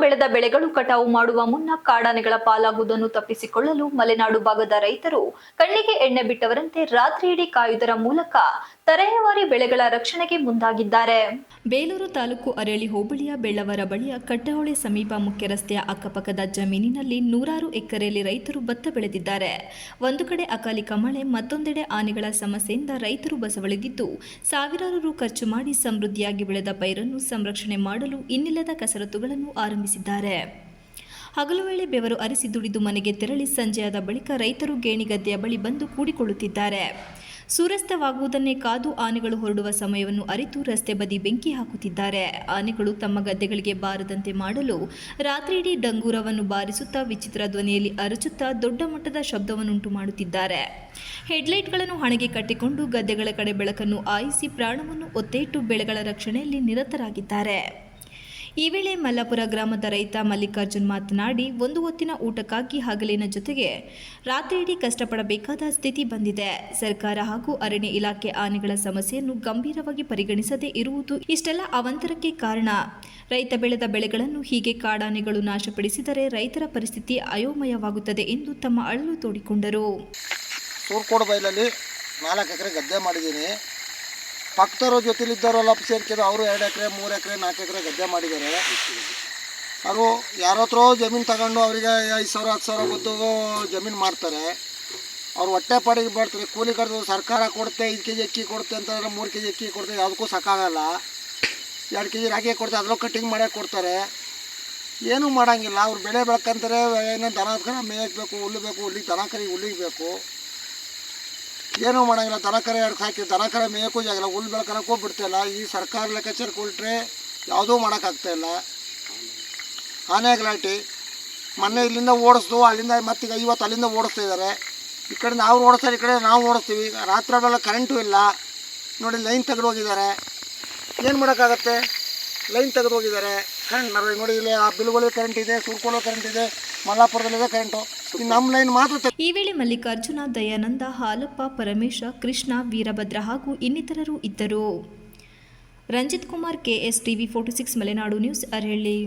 ಬೆಳೆದ ಬೆಳೆಗಳು ಕಟಾವು ಮಾಡುವ ಮುನ್ನ ಕಾಡಾನೆಗಳ ಪಾಲಾಗುವುದನ್ನು ತಪ್ಪಿಸಿಕೊಳ್ಳಲು ಮಲೆನಾಡು ಭಾಗದ ರೈತರು ಕಣ್ಣಿಗೆ ಎಣ್ಣೆ ಬಿಟ್ಟವರಂತೆ ರಾತ್ರಿಯಿಡೀ ಕಾಯುವುದರ ಮೂಲಕ ತರಹೇವಾರಿ ಬೆಳೆಗಳ ರಕ್ಷಣೆಗೆ ಮುಂದಾಗಿದ್ದಾರೆ. ಬೇಲೂರು ತಾಲೂಕು ಅರಳಿ ಹೋಬಳಿಯ ಬೆಳ್ಳವರ ಬಳಿಯ ಕಟ್ಟಹೊಳೆ ಸಮೀಪ ಮುಖ್ಯ ರಸ್ತೆಯ ಅಕ್ಕಪಕ್ಕದ ಜಮೀನಿನಲ್ಲಿ ನೂರಾರು ಎಕರೆಯಲ್ಲಿ ರೈತರು ಭತ್ತ ಬೆಳೆದಿದ್ದಾರೆ. ಒಂದು ಕಡೆ ಅಕಾಲಿಕ ಮಳೆ, ಮತ್ತೊಂದೆಡೆ ಆನೆಗಳ ಸಮಸ್ಯೆಯಿಂದ ರೈತರು ಬಸವಳಿದಿದ್ದು, ಸಾವಿರಾರು ರು ಖರ್ಚು ಮಾಡಿ ಸಮೃದ್ಧಿಯಾಗಿ ಬೆಳೆದ ಪೈರನ್ನು ಸಂರಕ್ಷಣೆ ಮಾಡಲು ಇನ್ನಿಲ್ಲದ ಕಸರತ್ತುಗಳನ್ನು ಆರಂಭಿಸಿದ್ದಾರೆ. ಹಗಲು ವೇಳೆ ಬೆವರು ಅರಿಸಿ ದುಡಿದು ಮನೆಗೆ ತೆರಳಿ ಸಂಜೆಯಾದ ಬಳಿಕ ರೈತರು ಗೇಣಿಗದ್ದೆಯ ಬಳಿ ಬಂದು ಕೂಡಿಕೊಳ್ಳುತ್ತಿದ್ದಾರೆ. ಸೂರ್ಯಾಸ್ತವಾಗುವುದನ್ನೇ ಕಾದು ಆನೆಗಳು ಹೊರಡುವ ಸಮಯವನ್ನು ಅರಿತು ರಸ್ತೆ ಬದಿ ಬೆಂಕಿ ಹಾಕುತ್ತಿದ್ದಾರೆ. ಆನೆಗಳು ತಮ್ಮ ಗದ್ದೆಗಳಿಗೆ ಬಾರದಂತೆ ಮಾಡಲು ರಾತ್ರಿಯಿಡೀ ಡಂಗೂರವನ್ನು ಬಾರಿಸುತ್ತಾ ವಿಚಿತ್ರ ಧ್ವನಿಯಲ್ಲಿ ಅರಚುತ್ತಾ ದೊಡ್ಡ ಮಟ್ಟದ ಶಬ್ದವನ್ನುಂಟು ಮಾಡುತ್ತಿದ್ದಾರೆ. ಹೆಡ್ಲೈಟ್ಗಳನ್ನು ಹಣೆಗೆ ಕಟ್ಟಿಕೊಂಡು ಗದ್ದೆಗಳ ಕಡೆ ಬೆಳಕನ್ನು ಆಯಿಸಿ ಪ್ರಾಣವನ್ನು ಒತ್ತೆಯಿಟ್ಟು ಬೆಳೆಗಳ ರಕ್ಷಣೆಯಲ್ಲಿ ನಿರತರಾಗಿದ್ದಾರೆ. ಈ ವೇಳೆ ಮಲ್ಲಾಪುರ ಗ್ರಾಮದ ರೈತ ಮಲ್ಲಿಕಾರ್ಜುನ್ ಮಾತನಾಡಿ, ಒಂದು ಹೊತ್ತಿನ ಊಟಕ್ಕಾಗಿ ಹಗಲಿನ ಜೊತೆಗೆ ರಾತ್ರಿಯಿಡೀ ಕಷ್ಟಪಡಬೇಕಾದ ಸ್ಥಿತಿ ಬಂದಿದೆ. ಸರ್ಕಾರ ಹಾಗೂ ಅರಣ್ಯ ಇಲಾಖೆ ಆನೆಗಳ ಸಮಸ್ಯೆಯನ್ನು ಗಂಭೀರವಾಗಿ ಪರಿಗಣಿಸದೇ ಇರುವುದು ಇಷ್ಟೆಲ್ಲ ಅವಂತರಕ್ಕೆ ಕಾರಣ. ರೈತ ಬೆಳೆದ ಬೆಳೆಗಳನ್ನು ಹೀಗೆ ಕಾಡಾನೆಗಳು ನಾಶಪಡಿಸಿದರೆ ರೈತರ ಪರಿಸ್ಥಿತಿ ಅಯೋಮಯವಾಗುತ್ತದೆ ಎಂದು ತಮ್ಮ ಅಳಲು ತೋಡಿಕೊಂಡರು. ನಾಲ್ಕು ಎಕರೆ ಗದ್ದೆ ಮಾಡಿದ್ದೀನಿ. ಪಕ್ಕದವ್ರ ಜೊತೆಲಿದ್ದವರೆಲ್ಲ ಸೇರ್ಕಿದ್ರು ಅವರು ಎರಡು ಎಕರೆ, ಮೂರು ಎಕರೆ, ನಾಲ್ಕು ಎಕರೆ ಗದ್ದೆ ಮಾಡಿದ್ದಾರೆ. ಅವರು ಯಾರ ಹತ್ರ ಜಮೀನು ತಗೊಂಡು ಅವರಿಗೆ ಐದು ಸಾವಿರ, ಹತ್ತು ಸಾವಿರ ಗೊತ್ತು ಜಮೀನು ಮಾಡ್ತಾರೆ ಅವ್ರು ಹೊಟ್ಟೆ ಪಾಡಿಗೆ ಬರ್ತಾರೆ. ಕೂಲಿ ಕರೆದು ಸರ್ಕಾರ ಕೊಡುತ್ತೆ, ಐದು ಕೆ ಜಿ ಅಕ್ಕಿ ಕೊಡುತ್ತೆ ಅಂತಂದ್ರೆ ಮೂರು ಕೆ ಜಿ ಅಕ್ಕಿ ಕೊಡ್ತಾರೆ. ಯಾವುದಕ್ಕೂ ಸಾಕಾಗಲ್ಲ. ಎರಡು ಕೆ ಜಿ ರಾಗಿ ಕೊಡ್ತಾರೆ. ಅದರಲ್ಲೂ ಕಟ್ಟಿಂಗ್ ಮಾಡೇ ಕೊಡ್ತಾರೆ. ಏನೂ ಮಾಡೋಂಗಿಲ್ಲ. ಅವ್ರು ಬೆಳೆ ಬೆಳ್ಕಂತಾರೆ. ಏನೋ ದನ ಮೇಯಕ್ಕೆ ಬೇಕು ಹುಲ್ಲು ಬೇಕು ಹುಲ್ಲಿಗೆ ದನ ಕರಿಗೆ ಹುಲ್ಲಿಗೆ ಬೇಕು. ಏನೂ ಮಾಡೋಂಗಿಲ್ಲ, ದನ ಕರೆ ಎರಡು ಸಾಕಿ, ದನ ಕರೆ ಮೇಯಕ್ಕೂ ಜಾಗಿಲ್ಲ ಹುಲ್ ಬೆಳ್ಕೊಳಕ್ಕೂ ಬಿಡ್ತಾಯಿಲ್ಲ ಈ ಸರ್ಕಾರ ಲೆಕ್ಕಾಚಾರ ಕೊಟ್ಟರೆ ಯಾವುದೂ ಮಾಡೋಕ್ಕಾಗ್ತಾಯಿಲ್ಲ ಆನೆ ಗಲಾಟೆ ಮೊನ್ನೆ ಇಲ್ಲಿಂದ ಓಡಿಸ್ದು, ಅಲ್ಲಿಂದ ಮತ್ತೀಗ ಇವತ್ತು ಅಲ್ಲಿಂದ ಓಡಿಸ್ತಾ ಇದ್ದಾರೆ. ಈ ಕಡೆ ನಾವು ಓಡಿಸ್ತಾರೆ, ಈ ಕಡೆ ನಾವು ಓಡಿಸ್ತೀವಿ. ರಾತ್ರಿ ಬೆಲ್ಲ ಕರೆಂಟು ಇಲ್ಲ. ನೋಡಿ ಲೈನ್ ತೆಗೆದು ಹೋಗಿದ್ದಾರೆ. ಏನು ಮಾಡೋಕ್ಕಾಗತ್ತೆ? ಲೈನ್ ತೆಗೆದು ಹೋಗಿದ್ದಾರೆ. ಕರೆಂಟ್ ನಾವು ನೋಡಿ, ಇಲ್ಲಿ ಆ ಬಿಲ್ಗಳಿಗೆ ಕರೆಂಟ್ ಇದೆ ಸುರ್ಕೊಳ್ಳೋ ಕರೆಂಟ್ ಇದೆ ಮಲ್ಲಾಪುರದಲ್ಲಿದೆ ಕರೆಂಟು ನಮ್ಮ ಲೈನ್ ಮಾತ್ರ ಈ ವೇಳೆ ಮಲ್ಲಿಕಾರ್ಜುನ, ದಯಾನಂದ, ಹಾಲಪ್ಪ, ಪರಮೇಶ, ಕೃಷ್ಣ, ವೀರಭದ್ರ ಹಾಗೂ ಇನ್ನಿತರರು ಇದ್ದರು. Ranjith Kumar KS TV forty six, Malenadu news, Arahalli.